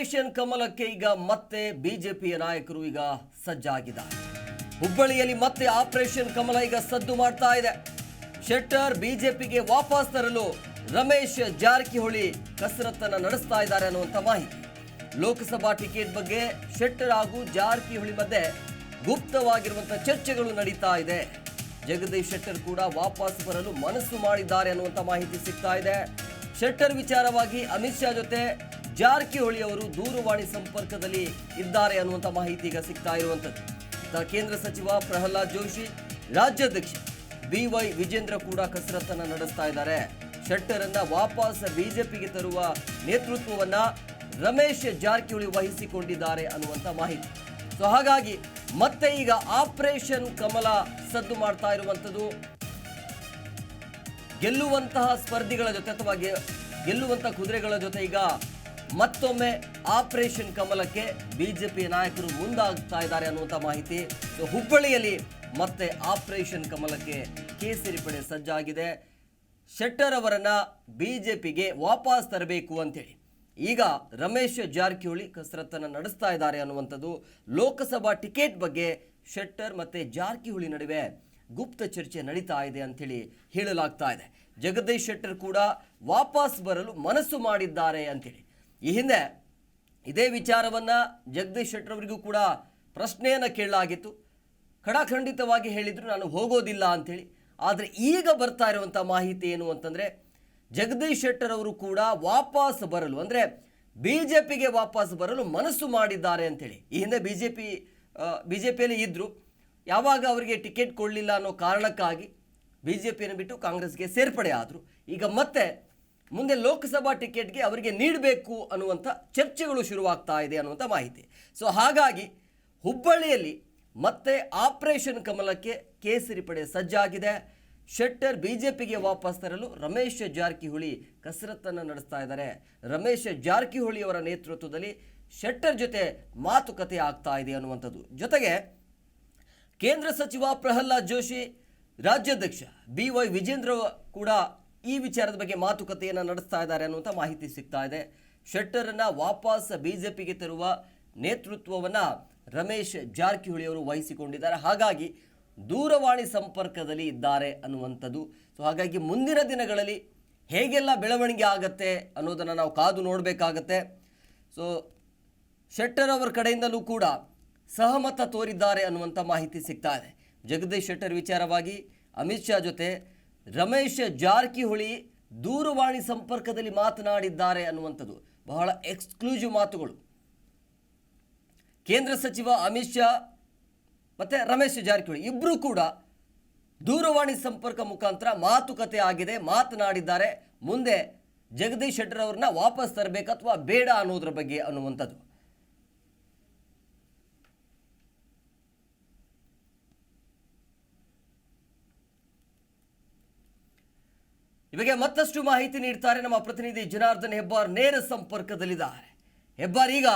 Operation ಕಮಲಕ್ಕೆ ಈಗ ಮತ್ತೆ ಬಿಜೆಪಿಯ ನಾಯಕರು ಈಗ ಸಜ್ಜಾಗಿದ್ದಾರೆ. ಹುಬ್ಬಳ್ಳಿಯಲ್ಲಿ ಮತ್ತೆ ಆಪರೇಷನ್ ಕಮಲ ಈಗ ಸದ್ದು ಮಾಡ್ತಾ ಇದೆ. ಶೆಟ್ಟರ್ ಬಿಜೆಪಿಗೆ ವಾಪಸ್ ತರಲು ರಮೇಶ್ ಜಾರಕಿಹೊಳಿ ಕಸರತ್ತನ್ನು ನಡೆಸ್ತಾ ಇದ್ದಾರೆ ಅನ್ನುವಂಥ ಮಾಹಿತಿ. ಲೋಕಸಭಾ ಟಿಕೆಟ್ ಬಗ್ಗೆ ಶೆಟ್ಟರ್ ಹಾಗೂ ಜಾರಕಿಹೊಳಿ ಮಧ್ಯೆ ಗುಪ್ತವಾಗಿರುವಂಥ ಚರ್ಚೆಗಳು ನಡೀತಾ ಇದೆ. ಜಗದೀಶ್ ಶೆಟ್ಟರ್ ಕೂಡ ವಾಪಸ್ ಬರಲು ಮನಸ್ಸು ಮಾಡಿದ್ದಾರೆ ಅನ್ನುವಂಥ ಮಾಹಿತಿ ಸಿಗ್ತಾ ಇದೆ. ಶೆಟ್ಟರ್ ವಿಚಾರವಾಗಿ ಅಮಿತ್ ಶಾ ಜೊತೆ ಜಾರಕಿಹೊಳಿ ಅವರು ದೂರವಾಣಿ ಸಂಪರ್ಕದಲ್ಲಿ ಇದ್ದಾರೆ ಅನ್ನುವಂಥ ಮಾಹಿತಿ ಈಗ ಸಿಗ್ತಾ ಇರುವಂಥದ್ದು. ಕೇಂದ್ರ ಸಚಿವ ಪ್ರಹ್ಲಾದ್ ಜೋಶಿ, ರಾಜ್ಯಾಧ್ಯಕ್ಷ ಬಿ ವೈ ವಿಜೇಂದ್ರ ಕೂಡ ಕಸರತ್ತನ್ನು ನಡೆಸ್ತಾ ಇದ್ದಾರೆ. ಶೆಟ್ಟರನ್ನ ವಾಪಸ್ ಬಿಜೆಪಿಗೆ ತರುವ ನೇತೃತ್ವವನ್ನ ರಮೇಶ್ ಜಾರಕಿಹೊಳಿ ವಹಿಸಿಕೊಂಡಿದ್ದಾರೆ ಅನ್ನುವಂಥ ಮಾಹಿತಿ. ಸೊ ಹಾಗಾಗಿ ಮತ್ತೆ ಈಗ ಆಪರೇಷನ್ ಕಮಲ ಸದ್ದು ಮಾಡ್ತಾ ಇರುವಂಥದ್ದು. ಗೆಲ್ಲುವಂತಹ ಸ್ಪರ್ಧಿಗಳ ಜೊತೆ ಅಥವಾ ಗೆಲ್ಲುವಂತಹ ಕುದುರೆಗಳ ಜೊತೆ ಈಗ ಮತ್ತೊಮ್ಮೆ ಆಪರೇಷನ್ ಕಮಲಕ್ಕೆ ಬಿಜೆಪಿ ನಾಯಕರು ಮುಂದಾಗ್ತಾ ಇದ್ದಾರೆ ಅನ್ನುವಂಥ ಮಾಹಿತಿ. ಸೊ ಹುಬ್ಬಳ್ಳಿಯಲ್ಲಿ ಮತ್ತೆ ಆಪರೇಷನ್ ಕಮಲಕ್ಕೆ ಕೇಸರಿ ಪಡೆ ಸಜ್ಜಾಗಿದೆ. ಶೆಟ್ಟರ್ ಅವರನ್ನ ಬಿಜೆಪಿಗೆ ವಾಪಸ್ ತರಬೇಕು ಅಂತೇಳಿ. ಈಗ ರಮೇಶ್ ಜಾರಕಿಹೊಳಿ ಕಸರತ್ತನ್ನು ನಡೆಸ್ತಾ ಇದ್ದಾರೆ ಅನ್ನುವಂಥದ್ದು. ಲೋಕಸಭಾ ಟಿಕೆಟ್ ಬಗ್ಗೆ ಶೆಟ್ಟರ್ ಮತ್ತೆ ಜಾರಕಿಹೊಳಿ ನಡುವೆ ಗುಪ್ತ ಚರ್ಚೆ ನಡೀತಾ ಇದೆ ಅಂಥೇಳಿ ಹೇಳಲಾಗ್ತಾ ಇದೆ. ಜಗದೀಶ್ ಶೆಟ್ಟರ್ ಕೂಡ ವಾಪಸ್ ಬರಲು ಮನಸ್ಸು ಮಾಡಿದ್ದಾರೆ ಅಂತೇಳಿ. ಈ ಹಿಂದೆ ಇದೇ ವಿಚಾರವನ್ನು ಜಗದೀಶ್ ಶೆಟ್ಟರ್ ಅವರಿಗೂ ಕೂಡ ಪ್ರಶ್ನೆಯನ್ನು ಕೇಳಲಾಗಿತ್ತು. ಖಡಾಖಂಡಿತವಾಗಿ ಹೇಳಿದರು, ನಾನು ಹೋಗೋದಿಲ್ಲ ಅಂಥೇಳಿ ಆದರೆ ಈಗ ಬರ್ತಾ ಇರುವಂಥ ಮಾಹಿತಿ ಏನು ಅಂತಂದರೆ, ಜಗದೀಶ್ ಶೆಟ್ಟರ್ ಅವರು ಕೂಡ ವಾಪಸ್ ಬರಲು, ಅಂದರೆ ಬಿ ಜೆ ಪಿಗೆ ವಾಪಸ್ ಬರಲು ಮನಸ್ಸು ಮಾಡಿದ್ದಾರೆ ಅಂಥೇಳಿ ಈ ಹಿಂದೆ B J P B J ಪಿಯಲ್ಲಿ ಇದ್ದರು ಯಾವಾಗ ಅವರಿಗೆ ಟಿಕೆಟ್ ಕೊಡಲಿಲ್ಲ ಅನ್ನೋ ಕಾರಣಕ್ಕಾಗಿ ಬಿ ಜೆ ಪಿಯನ್ನು ಬಿಟ್ಟು ಕಾಂಗ್ರೆಸ್ಗೆ ಸೇರ್ಪಡೆ ಆದರು. ಈಗ ಮತ್ತೆ ಮುಂದೆ ಲೋಕಸಭಾ ಟಿಕೆಟ್ಗೆ ಅವರಿಗೆ ನೀಡಬೇಕು ಅನ್ನುವಂಥ ಚರ್ಚೆಗಳು ಶುರುವಾಗ್ತಾ ಇದೆ ಅನ್ನುವಂಥ ಮಾಹಿತಿ. ಸೊ ಹಾಗಾಗಿ ಹುಬ್ಬಳ್ಳಿಯಲ್ಲಿ ಮತ್ತೆ ಆಪರೇಷನ್ ಕಮಲಕ್ಕೆ ಕೇಸರಿ ಪಡೆ ಸಜ್ಜಾಗಿದೆ. ಶೆಟ್ಟರ್ ಬಿ ಜೆ ಪಿಗೆ ವಾಪಸ್ ತರಲು ರಮೇಶ್ ಜಾರಕಿಹೊಳಿ ಕಸರತ್ತನ್ನು ನಡೆಸ್ತಾ ಇದ್ದಾರೆ. ರಮೇಶ್ ಜಾರಕಿಹೊಳಿ ಅವರ ನೇತೃತ್ವದಲ್ಲಿ ಶೆಟ್ಟರ್ ಜೊತೆ ಮಾತುಕತೆ ಆಗ್ತಾ ಇದೆ ಅನ್ನುವಂಥದ್ದು. ಜೊತೆಗೆ ಕೇಂದ್ರ ಸಚಿವ ಪ್ರಹ್ಲಾದ್ ಜೋಶಿ, ರಾಜ್ಯಾಧ್ಯಕ್ಷ ಬಿ ವೈ ವಿಜೇಂದ್ರ ಕೂಡ ಈ ವಿಚಾರದ ಬಗ್ಗೆ ಮಾತುಕತೆಯನ್ನು ನಡೆಸ್ತಾ ಇದ್ದಾರೆ ಅನ್ನುವಂಥ ಮಾಹಿತಿ ಸಿಗ್ತಾ ಇದೆ. ಶೆಟ್ಟರನ್ನು ವಾಪಸ್ ಬಿಜೆಪಿಗೆ ತರುವ ನೇತೃತ್ವವನ್ನು ರಮೇಶ್ ಜಾರಕಿಹೊಳಿ ಅವರು ವಹಿಸಿಕೊಂಡಿದ್ದಾರೆ. ಹಾಗಾಗಿ ದೂರವಾಣಿ ಸಂಪರ್ಕದಲ್ಲಿ ಇದ್ದಾರೆ ಅನ್ನುವಂಥದ್ದು. ಸೊ ಹಾಗಾಗಿ ಮುಂದಿನ ದಿನಗಳಲ್ಲಿ ಹೇಗೆಲ್ಲ ಬೆಳವಣಿಗೆ ಆಗುತ್ತೆ ಅನ್ನೋದನ್ನು ನಾವು ಕಾದು ನೋಡಬೇಕಾಗತ್ತೆ. ಸೊ ಶೆಟ್ಟರ್ ಅವರ ಕಡೆಯಿಂದಲೂ ಕೂಡ ಸಹಮತ ತೋರಿದ್ದಾರೆ ಅನ್ನುವಂಥ ಮಾಹಿತಿ ಸಿಗ್ತಾ ಇದೆ. ಜಗದೀಶ್ ಶೆಟ್ಟರ್ ವಿಚಾರವಾಗಿ ಅಮಿತ್ ಶಾ ಜೊತೆ ರಮೇಶ್ ಜಾರಕಿಹೊಳಿ ದೂರವಾಣಿ ಸಂಪರ್ಕದಲ್ಲಿ ಮಾತನಾಡಿದ್ದಾರೆ ಅನ್ನುವಂಥದ್ದು. ಬಹಳ ಎಕ್ಸ್ಕ್ಲೂಸಿವ್ ಮಾತುಗಳು. ಕೇಂದ್ರ ಸಚಿವ ಅಮಿತ್ ಶಾ ಮತ್ತು ರಮೇಶ್ ಜಾರಕಿಹೊಳಿ ಇಬ್ಬರೂ ಕೂಡ ದೂರವಾಣಿ ಸಂಪರ್ಕ ಮುಖಾಂತರ ಮಾತುಕತೆ ಆಗಿದೆ, ಮಾತನಾಡಿದ್ದಾರೆ. ಮುಂದೆ ಜಗದೀಶ್ ಶೆಟ್ಟರ್ ಅವ್ರನ್ನ ವಾಪಸ್ ತರಬೇಕು ಅಥವಾ ಬೇಡ ಅನ್ನೋದ್ರ ಬಗ್ಗೆ ಅನ್ನುವಂಥದ್ದು. ಬಗ್ಗೆ ಮತ್ತಷ್ಟು ಮಾಹಿತಿ ನೀಡ್ತಾರೆ ನಮ್ಮ ಪ್ರತಿನಿಧಿ ಜನಾರ್ದನ್ ಹೆಬ್ಬಾರ್ ನೇರ ಸಂಪರ್ಕದಲ್ಲಿದ್ದಾರೆ. ಹೆಬ್ಬಾರ್ ಈಗ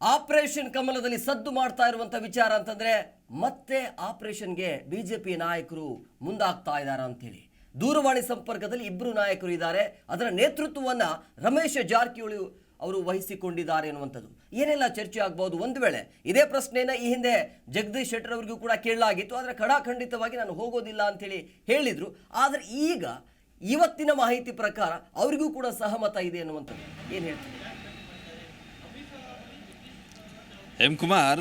ಆಪರೇಷನ್ ಕಮಲದಲ್ಲಿ ಸದ್ದು ಮಾಡ್ತಾ ಇರುವಂತ ವಿಚಾರ ಅಂತಂದ್ರೆ ಮತ್ತೆ ಆಪರೇಷನ್ಗೆ ಬಿಜೆಪಿ ನಾಯಕರು ಮುಂದಾಗ್ತಾ ಇದ್ದಾರೆ ಅಂತೇಳಿ. ದೂರವಾಣಿ ಸಂಪರ್ಕದಲ್ಲಿ ಇಬ್ಬರು ನಾಯಕರು ಇದ್ದಾರೆ. ಅದರ ನೇತೃತ್ವವನ್ನ ರಮೇಶ್ ಜಾರಕಿಹೊಳಿ ಅವರು ವಹಿಸಿಕೊಂಡಿದ್ದಾರೆ ಎನ್ನುವಂಥದ್ದು. ಏನೆಲ್ಲ ಚರ್ಚೆ ಆಗ್ಬೋದು ಒಂದು ವೇಳೆ ಇದೇ ಪ್ರಶ್ನೆಯನ್ನ ಈ ಹಿಂದೆ ಜಗದೀಶ್ ಶೆಟ್ಟರ್ ಅವರಿಗೂ ಕೂಡ ಕೇಳಲಾಗಿತ್ತು. ಆದರೆ ಖಡಾಖಂಡಿತವಾಗಿ ನಾನು ಹೋಗೋದಿಲ್ಲ ಅಂತೇಳಿ ಹೇಳಿದರು. ಆದರೆ ಈಗ ಇವತ್ತಿನ ಮಾಹಿತಿ ಪ್ರಕಾರ ಅವರಿಗೂ ಕೂಡ ಸಹಮತ ಇದೆ ಅನ್ನುವಂಥದ್ದು. ಏನು ಹೇಳ್ತಾರೆ? ಎಂ ಕುಮಾರ್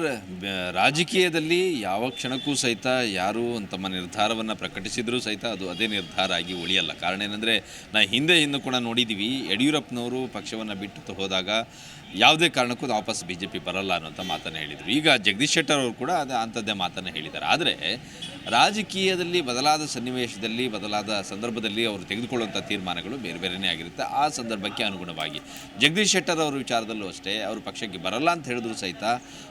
ರಾಜಕೀಯದಲ್ಲಿ ಯಾವ ಕ್ಷಣಕ್ಕೂ ಸಹಿತ ಯಾರು ತಮ್ಮ ನಿರ್ಧಾರವನ್ನು ಪ್ರಕಟಿಸಿದರೂ ಸಹಿತ ಅದು ಅದೇ ನಿರ್ಧಾರ ಆಗಿ ಉಳಿಯಲ್ಲ. ಕಾರಣ ಏನಂದರೆ, ನಾ ಹಿಂದೆ ಇನ್ನು ಕೂಡ ನೋಡಿದ್ದೀವಿ ಯಡಿಯೂರಪ್ಪನವರು ಪಕ್ಷವನ್ನು ಬಿಟ್ಟು ಹೋದಾಗ ಯಾವುದೇ ಕಾರಣಕ್ಕೂ ವಾಪಸ್ ಬಿ ಜೆ ಪಿ ಬರಲ್ಲ ಅನ್ನೋಂಥ ಮಾತನ್ನು ಹೇಳಿದರು. ಈಗ ಜಗದೀಶ್ ಶೆಟ್ಟರ್ ಅವರು ಕೂಡ ಅದು ಅಂಥದ್ದೇ ಮಾತನ್ನು ಹೇಳಿದ್ದಾರೆ. ಆದರೆ ರಾಜಕೀಯದಲ್ಲಿ ಬದಲಾದ ಸನ್ನಿವೇಶದಲ್ಲಿ, ಬದಲಾದ ಸಂದರ್ಭದಲ್ಲಿ ಅವರು ತೆಗೆದುಕೊಳ್ಳುವಂಥ ತೀರ್ಮಾನಗಳು ಬೇರೆ ಬೇರೆಯೇ ಆಗಿರುತ್ತೆ. ಆ ಸಂದರ್ಭಕ್ಕೆ ಅನುಗುಣವಾಗಿ ಜಗದೀಶ್ ಶೆಟ್ಟರ್ ಅವರ ವಿಚಾರದಲ್ಲೂ ಅಷ್ಟೇ ಅವರು ಪಕ್ಷಕ್ಕೆ ಬರಲ್ಲ ಅಂತ ಹೇಳಿದ್ರು ಸಹಿತ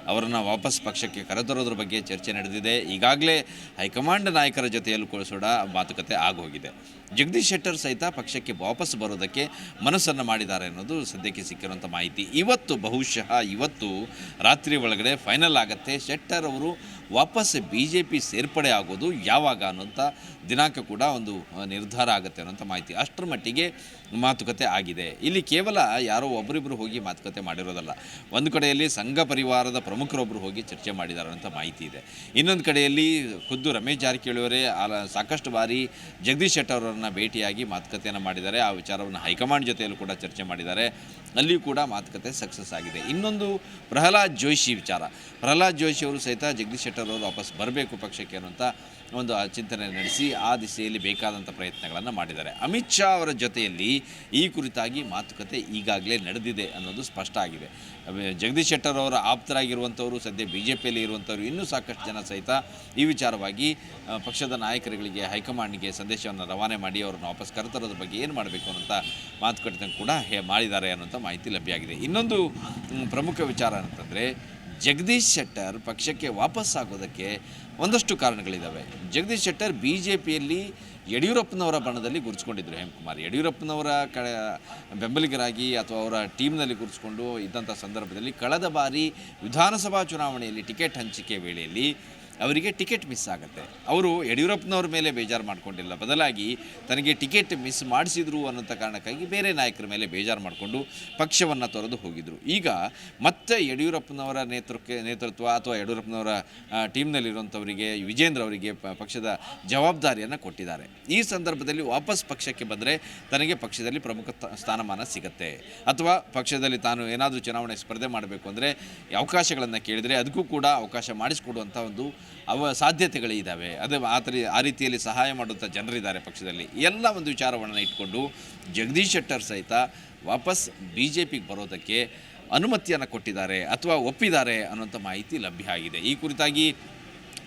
ಅವರನ್ನು ವಾಪಸ್ ಪಕ್ಷಕ್ಕೆ ಕರೆತರೋದ್ರ ಬಗ್ಗೆ ಚರ್ಚೆ ನಡೆದಿದೆ. ಈಗಾಗಲೇ ಹೈಕಮಾಂಡ್ ನಾಯಕರ ಜೊತೆಯಲ್ಲೂ ಕೂಡ ಮಾತುಕತೆ ಆಗೋಗಿದೆ. ಜಗದೀಶ್ ಶೆಟ್ಟರ್ ಸಹಿತ ಪಕ್ಷಕ್ಕೆ ವಾಪಸ್ ಬರೋದಕ್ಕೆ ಮನಸ್ಸನ್ನು ಮಾಡಿದ್ದಾರೆ ಅನ್ನೋದು ಸದ್ಯಕ್ಕೆ ಸಿಕ್ಕಿರುವಂಥ ಮಾಹಿತಿ. ಇವತ್ತು ಬಹುಶಃ ಇವತ್ತು ರಾತ್ರಿ ಒಳಗಡೆ ಫೈನಲ್ ಆಗುತ್ತೆ. ಶೆಟ್ಟರ್ ಅವರು ವಾಪಸ್ ಬಿ ಜೆ ಪಿ ಸೇರ್ಪಡೆ ಆಗೋದು ಯಾವಾಗ ಅನ್ನೋಂಥ ದಿನಾಂಕ ಕೂಡ ಒಂದು ನಿರ್ಧಾರ ಆಗುತ್ತೆ ಅನ್ನೋಂಥ ಮಾಹಿತಿ. ಅಷ್ಟರ ಮಟ್ಟಿಗೆ ಮಾತುಕತೆ ಆಗಿದೆ. ಇಲ್ಲಿ ಕೇವಲ ಯಾರೋ ಒಬ್ಬರಿಬ್ಬರು ಹೋಗಿ ಮಾತುಕತೆ ಮಾಡಿರೋದಲ್ಲ. ಒಂದು ಕಡೆಯಲ್ಲಿ ಸಂಘ ಪರಿವಾರದ ಪ್ರಮುಖರೊಬ್ಬರು ಹೋಗಿ ಚರ್ಚೆ ಮಾಡಿದ್ದಾರೆ ಅಂತ ಮಾಹಿತಿ ಇದೆ. ಇನ್ನೊಂದು ಕಡೆಯಲ್ಲಿ ಖುದ್ದು ರಮೇಶ್ ಜಾರಕಿಹೊಳಿ ಅವರೇ ಸಾಕಷ್ಟು ಬಾರಿ ಜಗದೀಶ್ ಶೆಟ್ಟರ್ ಅವರನ್ನು ಭೇಟಿಯಾಗಿ ಮಾತುಕತೆಯನ್ನು ಮಾಡಿದ್ದಾರೆ. ಆ ವಿಚಾರವನ್ನು ಹೈಕಮಾಂಡ್ ಜೊತೆಯಲ್ಲೂ ಕೂಡ ಚರ್ಚೆ ಮಾಡಿದ್ದಾರೆ. ಅಲ್ಲಿಯೂ ಕೂಡ ಮಾತುಕತೆ ಸಕ್ಸಸ್ ಆಗಿದೆ. ಇನ್ನೊಂದು ಪ್ರಹ್ಲಾದ್ ಜೋಶಿ ವಿಚಾರ. ಪ್ರಹ್ಲಾದ್ ಜೋಶಿ ಅವರು ಸಹಿತ ಜಗದೀಶ್ ಶೆಟ್ಟರ್ ಅವರು ವಾಪಸ್ ಬರಬೇಕು ಪಕ್ಷಕ್ಕೆ ಅನ್ನುವಂಥ ಒಂದು ಚಿಂತನೆ ನಡೆಸಿ ಆ ದಿಸೆಯಲ್ಲಿ ಬೇಕಾದಂಥ ಪ್ರಯತ್ನಗಳನ್ನು ಮಾಡಿದ್ದಾರೆ. ಅಮಿತ್ ಶಾ ಅವರ ಜೊತೆಯಲ್ಲಿ ಈ ಕುರಿತಾಗಿ ಮಾತುಕತೆ ಈಗಾಗಲೇ ನಡೆದಿದೆ ಅನ್ನೋದು ಸ್ಪಷ್ಟ ಆಗಿದೆ. ಜಗದೀಶ್ ಶೆಟ್ಟರ್ ಅವರ ಆಪ್ತರಾಗಿರುವಂಥವರು ಸದ್ಯ ಬಿ ಜೆ ಪಿಯಲ್ಲಿ ಇರುವಂಥವರು ಇನ್ನೂ ಸಾಕಷ್ಟು ಜನ ಸಹಿತ ಈ ವಿಚಾರವಾಗಿ ಪಕ್ಷದ ನಾಯಕರುಗಳಿಗೆ ಹೈಕಮಾಂಡ್ಗೆ ಸಂದೇಶವನ್ನು ರವಾನೆ ಮಾಡಿ ಅವರನ್ನು ವಾಪಸ್ ಕರೆತರೋದ್ರ ಬಗ್ಗೆ ಏನು ಮಾಡಬೇಕು ಅನ್ನೋಂಥ ಮಾತುಕತೆ ಕೂಡ ಮಾಡಿದ್ದಾರೆ ಅನ್ನೋಂಥ ಮಾಹಿತಿ ಲಭ್ಯ ಆಗಿದೆ ಇನ್ನೊಂದು ಪ್ರಮುಖ ವಿಚಾರ ಅಂತಂದರೆ, ಜಗದೀಶ್ ಶೆಟ್ಟರ್ ಪಕ್ಷಕ್ಕೆ ವಾಪಸ್ ಆಗೋದಕ್ಕೆ ಒಂದಷ್ಟು ಕಾರಣಗಳಿದ್ದಾವೆ ಜಗದೀಶ್ ಶೆಟ್ಟರ್ ಬಿ ಜೆ ಪಿಯಲ್ಲಿ ಯಡಿಯೂರಪ್ಪನವರ ಬಣದಲ್ಲಿ ಗುರುತಿಸ್ಕೊಂಡಿದ್ರು ಹೇಮಕುಮಾರ್. ಯಡಿಯೂರಪ್ಪನವರ ಕ ಬೆಂಬಲಿಗರಾಗಿ ಅಥವಾ ಅವರ ಟೀಮ್ನಲ್ಲಿ ಗುರುತಿಸ್ಕೊಂಡು ಇದ್ದಂಥ ಸಂದರ್ಭದಲ್ಲಿ ಕಳೆದ ಬಾರಿ ವಿಧಾನಸಭಾ ಚುನಾವಣೆಯಲ್ಲಿ ಟಿಕೆಟ್ ಹಂಚಿಕೆ ವೇಳೆಯಲ್ಲಿ ಅವರಿಗೆ ಟಿಕೆಟ್ ಮಿಸ್ ಆಗುತ್ತೆ. ಅವರು ಯಡಿಯೂರಪ್ಪನವ್ರ ಮೇಲೆ ಬೇಜಾರು ಮಾಡಿಕೊಂಡಿಲ್ಲ. ಬದಲಾಗಿ ತನಗೆ ಟಿಕೆಟ್ ಮಿಸ್ ಮಾಡಿಸಿದ್ರು ಅನ್ನೋಂಥ ಕಾರಣಕ್ಕಾಗಿ ಬೇರೆ ನಾಯಕರ ಮೇಲೆ ಬೇಜಾರು ಮಾಡಿಕೊಂಡು ಪಕ್ಷವನ್ನು ತೊರೆದು ಹೋಗಿದ್ರು. ಈಗ ಮತ್ತೆ ಯಡಿಯೂರಪ್ಪನವರ ನೇತೃತ್ವ ನೇತೃತ್ವ ಅಥವಾ ಯಡಿಯೂರಪ್ಪನವರ ಟೀಮ್ನಲ್ಲಿರುವಂಥವರಿಗೆ, ವಿಜೇಂದ್ರ ಅವರಿಗೆ ಪಕ್ಷದ ಜವಾಬ್ದಾರಿಯನ್ನು ಕೊಟ್ಟಿದ್ದಾರೆ. ಈ ಸಂದರ್ಭದಲ್ಲಿ ವಾಪಸ್ ಪಕ್ಷಕ್ಕೆ ಬಂದರೆ ತನಗೆ ಪಕ್ಷದಲ್ಲಿ ಪ್ರಮುಖ ಸ್ಥಾನಮಾನ ಸಿಗುತ್ತೆ. ಅಥವಾ ಪಕ್ಷದಲ್ಲಿ ತಾನು ಏನಾದರೂ ಚುನಾವಣೆ ಸ್ಪರ್ಧೆ ಮಾಡಬೇಕು ಅಂದರೆ ಅವಕಾಶಗಳನ್ನು ಕೇಳಿದರೆ ಅದಕ್ಕೂ ಕೂಡ ಅವಕಾಶ ಮಾಡಿಸಿಕೊಡುವಂಥ ಒಂದು ಅವ ಸಾಧ್ಯತೆಗಳಿದ್ದಾವೆ ಅದು ಆ ಥರ ಆ ರೀತಿಯಲ್ಲಿ ಸಹಾಯ ಮಾಡುವಂಥ ಜನರಿದ್ದಾರೆ ಪಕ್ಷದಲ್ಲಿ. ಎಲ್ಲ ಒಂದು ವಿಚಾರವನ್ನು ಇಟ್ಕೊಂಡು ಜಗದೀಶ್ ಶೆಟ್ಟರ್ ಸಹಿತ ವಾಪಸ್ ಬಿ ಜೆ ಪಿಗೆ ಬರೋದಕ್ಕೆ ಅನುಮತಿಯನ್ನು ಕೊಟ್ಟಿದ್ದಾರೆ ಅಥವಾ ಒಪ್ಪಿದ್ದಾರೆ ಅನ್ನೋಂಥ ಮಾಹಿತಿ ಲಭ್ಯ ಆಗಿದೆ. ಈ ಕುರಿತಾಗಿ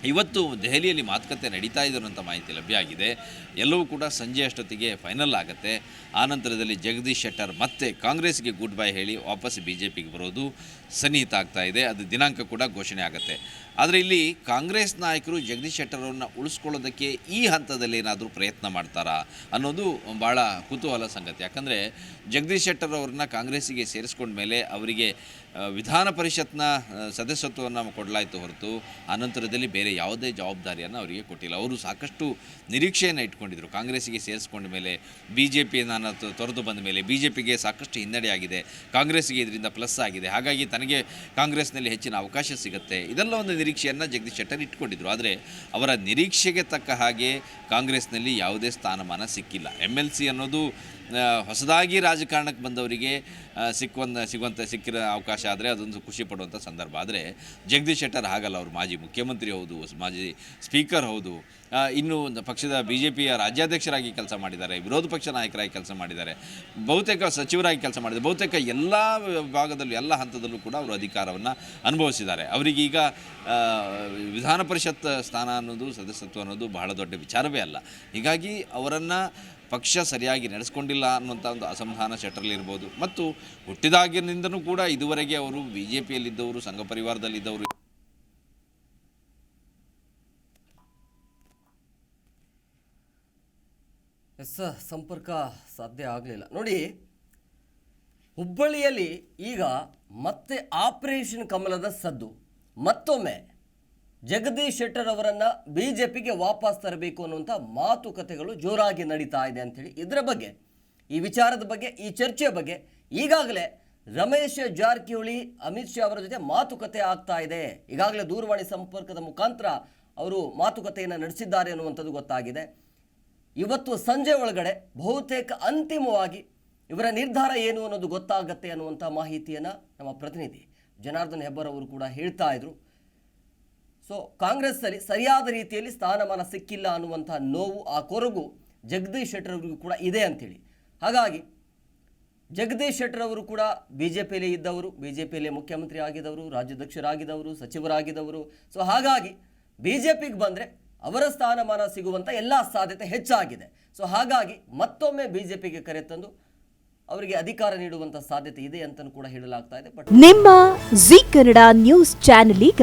ಇವತ್ತು ದೆಹಲಿಯಲ್ಲಿ ಮಾತುಕತೆ ನಡೀತಾ ಇದೆ ಅನ್ನೋಂಥ ಮಾಹಿತಿ ಲಭ್ಯ ಆಗಿದೆ. ಎಲ್ಲವೂ ಕೂಡ ಸಂಜೆ ಅಷ್ಟೊತ್ತಿಗೆ ಫೈನಲ್ ಆಗುತ್ತೆ. ಆನಂತರದಲ್ಲಿ ಜಗದೀಶ್ ಶೆಟ್ಟರ್ ಮತ್ತೆ ಕಾಂಗ್ರೆಸ್ಗೆ ಗುಡ್ ಬೈ ಹೇಳಿ ವಾಪಸ್ ಬಿ ಜೆ ಪಿಗೆ ಬರೋದು ಸನ್ನಿಹಿತ ಆಗ್ತಾ ಇದೆ. ಅದು ದಿನಾಂಕ ಕೂಡ ಘೋಷಣೆ ಆಗುತ್ತೆ. ಆದರೆ ಇಲ್ಲಿ ಕಾಂಗ್ರೆಸ್ ನಾಯಕರು ಜಗದೀಶ್ ಶೆಟ್ಟರ್ ಅವ್ರನ್ನ ಉಳಿಸ್ಕೊಳ್ಳೋದಕ್ಕೆ ಈ ಹಂತದಲ್ಲಿ ಏನಾದರೂ ಪ್ರಯತ್ನ ಮಾಡ್ತಾರಾ ಅನ್ನೋದು ಭಾಳ ಕುತೂಹಲ ಸಂಗತಿ. ಯಾಕಂದರೆ ಜಗದೀಶ್ ಶೆಟ್ಟರ್ ಅವ್ರನ್ನ ಕಾಂಗ್ರೆಸ್ಸಿಗೆ ಸೇರಿಸ್ಕೊಂಡ ಮೇಲೆ ಅವರಿಗೆ ವಿಧಾನ ಪರಿಷತ್ನ ಸದಸ್ಯತ್ವವನ್ನು ಕೊಡಲಾಯಿತು ಹೊರತು ಆನಂತರದಲ್ಲಿ ಬೇರೆ ಯಾವುದೇ ಜವಾಬ್ದಾರಿಯನ್ನು ಅವರಿಗೆ ಕೊಟ್ಟಿಲ್ಲ. ಅವರು ಸಾಕಷ್ಟು ನಿರೀಕ್ಷೆಯನ್ನು ಇಟ್ಕೊಂಡಿದ್ರು ಕಾಂಗ್ರೆಸ್ಸಿಗೆ ಸೇರಿಸ್ಕೊಂಡ ಮೇಲೆ ಬಿ ಜೆ ಪಿಯನ್ನು ತೊರೆದು ಬಂದ ಮೇಲೆ ಬಿ ಜೆ ಪಿಗೆ ಸಾಕಷ್ಟು ಹಿನ್ನಡೆಯಾಗಿದೆ ಕಾಂಗ್ರೆಸ್ಗೆ ಇದರಿಂದ ಪ್ಲಸ್ ಆಗಿದೆ. ಹಾಗಾಗಿ ತನಗೆ ಕಾಂಗ್ರೆಸ್ನಲ್ಲಿ ಹೆಚ್ಚಿನ ಅವಕಾಶ ಸಿಗುತ್ತೆ. ಇದೆಲ್ಲ ಒಂದು ನಿರೀಕ್ಷೆಯನ್ನು ಜಗದೀಶ್ ಶೆಟ್ಟರ್ ಇಟ್ಕೊಂಡಿದ್ರು. ಆದರೆ ಅವರ ನಿರೀಕ್ಷೆಗೆ ತಕ್ಕ ಹಾಗೆ ಕಾಂಗ್ರೆಸ್ನಲ್ಲಿ ಯಾವುದೇ ಸ್ಥಾನಮಾನ ಸಿಕ್ಕಿಲ್ಲ. ಎಂ ಎಲ್ ಸಿ ಅನ್ನೋದು ಹೊಸದಾಗಿ ರಾಜಕಾರಣಕ್ಕೆ ಬಂದವರಿಗೆ ಸಿಕ್ಕೊಂದು ಸಿಗುವಂಥ ಸಿಕ್ಕಿರೋ ಅವಕಾಶ ಆದರೆ ಅದೊಂದು ಖುಷಿ ಪಡುವಂಥ ಸಂದರ್ಭ. ಆದರೆ ಜಗದೀಶ್ ಶೆಟ್ಟರ್ ಹಾಗಲ್ಲ, ಅವರು ಮಾಜಿ ಮುಖ್ಯಮಂತ್ರಿ ಹೌದು ಮಾಜಿ ಸ್ಪೀಕರ್ ಹೌದು. ಇನ್ನು ಒಂದು ಪಕ್ಷದ ಬಿ ಜೆ ಪಿಯ ರಾಜ್ಯಾಧ್ಯಕ್ಷರಾಗಿ ಕೆಲಸ ಮಾಡಿದ್ದಾರೆ, ವಿರೋಧ ಪಕ್ಷ ನಾಯಕರಾಗಿ ಕೆಲಸ ಮಾಡಿದ್ದಾರೆ, ಬಹುತೇಕ ಸಚಿವರಾಗಿ ಕೆಲಸ ಮಾಡಿದ್ದಾರೆ, ಬಹುತೇಕ ಎಲ್ಲ ಭಾಗದಲ್ಲೂ, ಎಲ್ಲ ಹಂತದಲ್ಲೂ ಕೂಡ ಅವರು ಅಧಿಕಾರವನ್ನು ಅನುಭವಿಸಿದ್ದಾರೆ. ಅವರಿಗೀಗ ವಿಧಾನ ಪರಿಷತ್ ಸ್ಥಾನ ಅನ್ನೋದು, ಸದಸ್ಯತ್ವ ಅನ್ನೋದು ಬಹಳ ದೊಡ್ಡ ವಿಚಾರವೇ ಅಲ್ಲ. ಹೀಗಾಗಿ ಅವರನ್ನು ಪಕ್ಷ ಸರಿಯಾಗಿ ನಡೆಸ್ಕೊಂಡಿಲ್ಲ ಅನ್ನುವಂಥ ಒಂದು ಅಸಮಾಧಾನ ಶೆಟ್ಟರಲ್ಲಿರ್ಬೋದು ಮತ್ತು ಹುಟ್ಟಿದಾಗಿನಿಂದನೂ ಕೂಡ ಇದುವರೆಗೆ ಅವರು ಬಿ ಜೆ ಪಿಯಲ್ಲಿದ್ದವರು ಸಂಘ ಪರಿವಾರದಲ್ಲಿದ್ದವರು ಎಸ್, ಸಂಪರ್ಕ ಸಾಧ್ಯ ಆಗಲಿಲ್ಲ. ನೋಡಿ, ಹುಬ್ಬಳ್ಳಿಯಲ್ಲಿ ಈಗ ಮತ್ತೆ ಆಪರೇಷನ್ ಕಮಲದ ಸದ್ದು. ಮತ್ತೊಮ್ಮೆ ಜಗದೀಶ್ ಶೆಟ್ಟರ್ ಅವರನ್ನ ಬಿಜೆಪಿಗೆ ವಾಪಸ್ ತರಬೇಕು ಅನ್ನುವಂಥ ಮಾತುಕತೆಗಳು ಜೋರಾಗಿ ನಡೀತಾ ಇದೆ ಅಂತೇಳಿ. ಇದರ ಬಗ್ಗೆ, ಈ ವಿಚಾರದ ಬಗ್ಗೆ, ಈ ಚರ್ಚೆಯ ಬಗ್ಗೆ ಈಗಾಗಲೇ ರಮೇಶ್ ಜಾರಕಿಹೊಳಿ, ಅಮಿತ್ ಶಾ ಅವರ ಜೊತೆ ಮಾತುಕತೆ ಆಗ್ತಾ ಇದೆ. ಈಗಾಗಲೇ ದೂರವಾಣಿ ಸಂಪರ್ಕದ ಮುಖಾಂತರ ಅವರು ಮಾತುಕತೆಯನ್ನು ನಡೆಸಿದ್ದಾರೆ ಅನ್ನುವಂಥದ್ದು ಗೊತ್ತಾಗಿದೆ. ಇವತ್ತು ಸಂಜೆ ಒಳಗಡೆ ಬಹುತೇಕ ಅಂತಿಮವಾಗಿ ಇವರ ನಿರ್ಧಾರ ಏನು ಅನ್ನೋದು ಗೊತ್ತಾಗತ್ತೆ ಅನ್ನುವಂಥ ಮಾಹಿತಿಯನ್ನು ನಮ್ಮ ಪ್ರತಿನಿಧಿ ಜನಾರ್ದನ್ ಹೆಬ್ಬರ್ ಅವರು ಕೂಡ ಹೇಳ್ತಾ ಇದ್ರು. ಸೊ ಕಾಂಗ್ರೆಸ್ಸಲ್ಲಿ ಸರಿಯಾದ ರೀತಿಯಲ್ಲಿ ಸ್ಥಾನಮಾನ ಸಿಕ್ಕಿಲ್ಲ ಅನ್ನುವಂಥ ನೋವು ಆ ಕೊರಗು ಜಗದೀಶ್ ಶೆಟ್ಟರ್ ಕೂಡ ಇದೆ ಅಂತೇಳಿ ಹಾಗಾಗಿ ಜಗದೀಶ್ ಶೆಟ್ಟರ್ ಅವರು ಕೂಡ ಬಿ ಜೆ ಪಿಯಲ್ಲಿ ಇದ್ದವರು ಬಿ ಜೆ ಪಿಯಲ್ಲಿ ಮುಖ್ಯಮಂತ್ರಿ ಆಗಿದ್ದವರು, ರಾಜ್ಯಾಧ್ಯಕ್ಷರಾಗಿದ್ದವರು, ಸಚಿವರಾಗಿದ್ದವರು. ಸೊ ಹಾಗಾಗಿ ಬಿ ಜೆ ಪಿಗೆ ಬಂದರೆ ಅವರ ಸ್ಥಾನಮಾನ ಸಿಗುವಂಥ ಎಲ್ಲ ಸಾಧ್ಯತೆ ಹೆಚ್ಚಾಗಿದೆ. ಸೊ ಹಾಗಾಗಿ ಮತ್ತೊಮ್ಮೆ ಬಿ ಜೆ ಪಿಗೆ ಕರೆತಂದು ಅವರಿಗೆ ಅಧಿಕಾರ ನೀಡುವಂಥ ಸಾಧ್ಯತೆ ಇದೆ ಅಂತಲೂ ಕೂಡ ಹೇಳಲಾಗ್ತಾ ಇದೆ. ಬಟ್ ನಿಮ್ಮ ಜಿ ಕನ್ನಡ ನ್ಯೂಸ್ ಚಾನೆಲ್ ಈಗ